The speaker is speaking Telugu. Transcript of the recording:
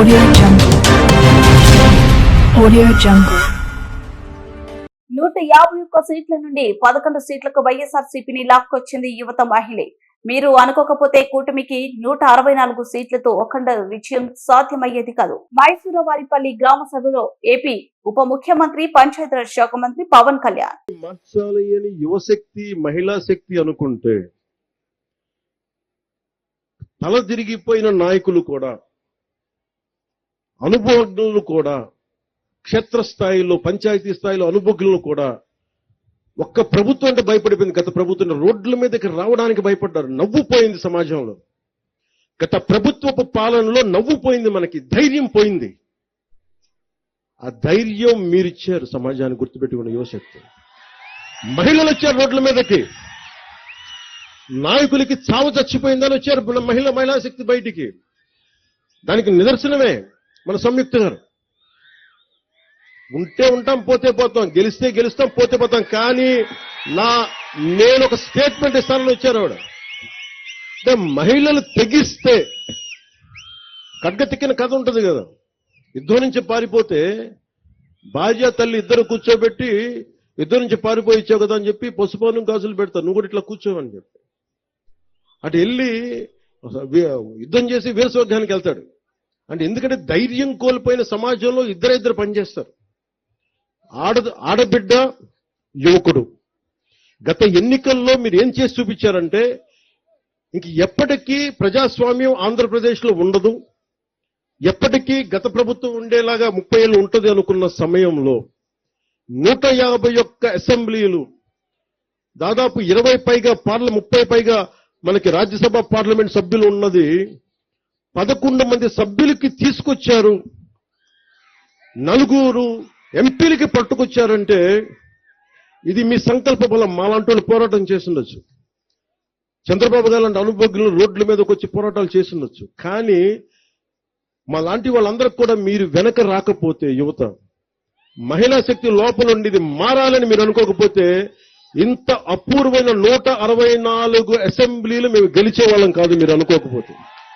Audio Jungle. Audio Jungle. నూట యాభై ఒక్క సీట్ల నుండి పదకొండు సీట్లకు వైఎస్ఆర్ సిపిని లాక్కొచ్చింది యువత మహిళే మీరు అనుకోకపోతే కూటమికి నూట అరవై నాలుగు సీట్లతో అఖండ విజయం సాధ్యమయ్యేది కాదు మైసూరవారిపల్లి గ్రామ సభలో ఏపీ ఉప ముఖ్యమంత్రి పంచాయతీరాజ్ శాఖ మంత్రి పవన్ కళ్యాణ్ యువశక్తి మహిళా శక్తి అనుకుంటే తల తిరిగిపోయిన నాయకులు కూడా అనుభవజ్ఞులను కూడా క్షేత్రస్థాయిలో పంచాయతీ స్థాయిలో అనుభవజ్ఞులను కూడా ఒక్క ప్రభుత్వం అంటే భయపడిపోయింది. గత ప్రభుత్వం రోడ్ల మీదకి రావడానికి భయపడ్డారు. నవ్వుపోయింది సమాజంలో. గత ప్రభుత్వపు పాలనలో నవ్వుపోయింది మనకి. ధైర్యం పోయింది. ఆ ధైర్యం మీరిచ్చారు సమాజాన్ని గుర్తుపెట్టుకున్న యువశక్తి. మహిళలు వచ్చారు రోడ్ల మీదకి. నాయకులకి చావు చచ్చిపోయిందని వచ్చారు. మహిళ మహిళా శక్తి బయటికి. దానికి నిదర్శనమే. మన సంయుక్త గారు ఉంటే ఉంటాం పోతే పోతాం. గెలిస్తే గెలుస్తాం పోతే పోతాం. కానీ నా నేను ఒక స్టేట్మెంట్ ఇస్తానని వచ్చారు ఆవిడ. అంటే మహిళలు తెగిస్తే కడ్గతిక్కిన కథ ఉంటుంది కదా. యుద్ధం నుంచి పారిపోతే భార్య తల్లి ఇద్దరు కూర్చోబెట్టి ఇద్దరు నుంచి పారిపోయి ఇచ్చావు కదా అని చెప్పి పసుపాను గాజులు పెడతా. నువ్వు కూడా ఇట్లా కూర్చోవని చెప్పి. అటు వెళ్ళి యుద్ధం చేసి వీరస్వర్గానికి వెళ్తాడు. అంటే ఎందుకంటే ధైర్యం కోల్పోయిన సమాజంలో ఇద్దరు ఇద్దరు పనిచేస్తారు. ఆడ ఆడబిడ్డ యువకుడు. గత ఎన్నికల్లో మీరు ఏం చేసి చూపించారంటే ఇంక ఎప్పటికీ ప్రజాస్వామ్యం ఆంధ్రప్రదేశ్లో ఉండదు. ఎప్పటికీ గత ప్రభుత్వం ఉండేలాగా ముప్పై ఏళ్ళు ఉంటుంది అనుకున్న సమయంలో నూట యాభై ఒక్క అసెంబ్లీలు దాదాపు ఇరవై పైగా పార్ల ముప్పై పైగా మనకి రాజ్యసభ పార్లమెంట్ సభ్యులు ఉన్నది. పదకొండు మంది సభ్యులకి తీసుకొచ్చారు. నలుగురు ఎంపీలకి పట్టుకొచ్చారంటే ఇది మీ సంకల్ప బలం. మాలాంటి పోరాటం చేసిండొచ్చు. చంద్రబాబు గారు లాంటి అనుభవజ్ఞులు రోడ్ల మీదకి వచ్చి పోరాటాలు చేసిండొచ్చు. కానీ మా లాంటి వాళ్ళందరికి కూడా మీరు వెనక రాకపోతే యువత మహిళా శక్తి లోపల ఉండి మారాలని మీరు అనుకోకపోతే ఇంత అపూర్వమైన నూట అరవై నాలుగు అసెంబ్లీలు మేము గెలిచే వాళ్ళం కాదు మీరు అనుకోకపోతే.